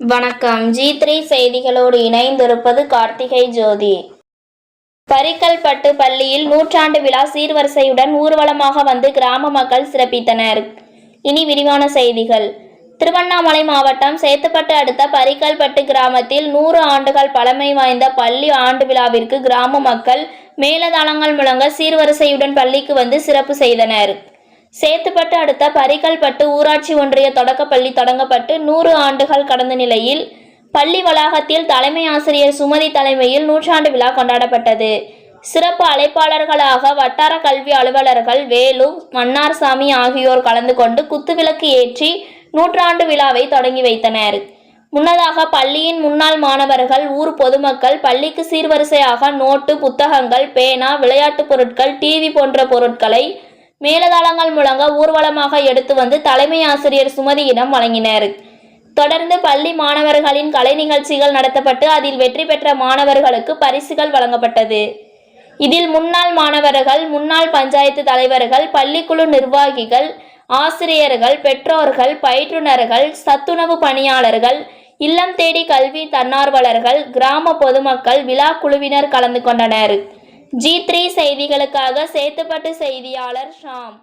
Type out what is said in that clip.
வணக்கம். G three செய்திகளோடு இணைந்திருப்பது கார்த்திகை ஜோதி. பரிக்கல்பட்டு பள்ளியில் நூற்றாண்டு விழா சீர்வரிசையுடன் ஊர்வலமாக வந்து கிராம மக்கள் சிறப்பித்தனர். இனி விரிவான செய்திகள். திருவண்ணாமலை மாவட்டம் சேத்துப்பட்டு அடுத்த பரிக்கல்பட்டு கிராமத்தில் நூறு ஆண்டுகள் பழமை வாய்ந்த பள்ளி ஆண்டு விழாவிற்கு கிராம மக்கள் மேலதளங்கள் முழங்க சீர்வரிசையுடன் பள்ளிக்கு வந்து சிறப்பு செய்தனர். சேத்துப்பட்டு அடுத்த பரிக்கல்பட்டு ஊராட்சி ஒன்றிய தொடக்கப்பள்ளி தொடங்கப்பட்டு நூறு ஆண்டுகள் கடந்த நிலையில் பள்ளி வளாகத்தில் தலைமை ஆசிரியர் சுமதி தலைமையில் நூற்றாண்டு விழா கொண்டாடப்பட்டது. சிறப்பு அழைப்பாளர்களாக வட்டார கல்வி அலுவலர்கள் வேலு மன்னார்சாமி ஆகியோர் கலந்து கொண்டு குத்துவிளக்கு ஏற்றி நூற்றாண்டு விழாவை தொடங்கி வைத்தனர். முன்னதாக பள்ளியின் முன்னாள் மாணவர்கள் ஊர் பொதுமக்கள் பள்ளிக்கு சீர்வரிசையாக நோட்டு புத்தகங்கள் பேனா விளையாட்டுப் பொருட்கள் டிவி போன்ற பொருட்களை மேலதாளங்கள் முழங்க ஊர்வலமாக எடுத்து வந்து தலைமை ஆசிரியர் சுமதியிடம் வழங்கினர். தொடர்ந்து பள்ளி மாணவர்களின் கலை நிகழ்ச்சிகள் நடத்தப்பட்டு அதில் வெற்றி பெற்ற மாணவர்களுக்கு பரிசுகள் வழங்கப்பட்டது. இதில் முன்னாள் மாணவர்கள் முன்னாள் பஞ்சாயத்து தலைவர்கள் பள்ளிக்குழு நிர்வாகிகள் ஆசிரியர்கள் பெற்றோர்கள் பயிற்றுனர்கள் சத்துணவு பணியாளர்கள் இல்லம் தேடி கல்வி தன்னார்வலர்கள் கிராம பொதுமக்கள் விழா குழுவினர் கலந்து கொண்டனர். ஜி த்ரீ செய்திகளுக்காக சேத்துப்பட்டு செய்தியாளர் ஷாம்.